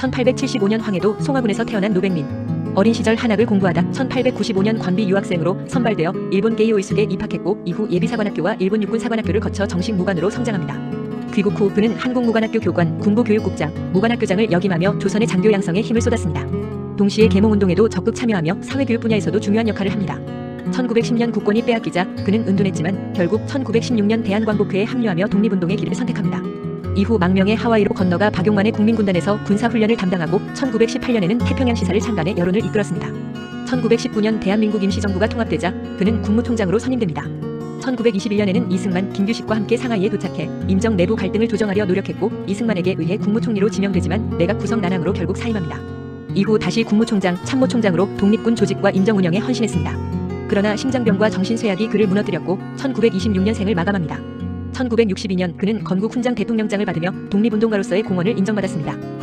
1875년 황해도 송화군에서 태어난 노백민. 어린 시절 한학을 공부하다 1895년 관비 유학생으로 선발되어 일본 게이오이숙에 입학했고 이후 예비사관학교와 일본 육군 사관학교를 거쳐 정식 무관으로 성장합니다. 귀국 후 그는 한국무관학교 교관, 군부교육국장, 무관학교장을 역임하며 조선의 장교 양성에 힘을 쏟았습니다. 동시에 계몽운동에도 적극 참여하며 사회교육 분야에서도 중요한 역할을 합니다. 1910년 국권이 빼앗기자 그는 은둔했지만 결국 1916년 대한광복회에 합류하며 독립운동의 길을 선택합니다. 이후 망명의 하와이로 건너가 박용만의 국민군단에서 군사훈련을 담당하고 1918년에는 태평양 시사를 창단해 여론을 이끌었습니다. 1919년 대한민국 임시정부가 통합되자 그는 국무총장으로 선임됩니다. 1921년에는 이승만, 김규식과 함께 상하이에 도착해 임정 내부 갈등을 조정하려 노력했고 이승만에게 의해 국무총리로 지명되지만 내각 구성 난항으로 결국 사임합니다. 이후 다시 국무총장, 참모총장으로 독립군 조직과 임정 운영에 헌신했습니다. 그러나 심장병과 정신쇠약이 그를 무너뜨렸고 1926년생을 마감합니다. 1962년 그는 건국 훈장 대통령장을 받으며 독립운동가로서의 공헌을 인정받았습니다.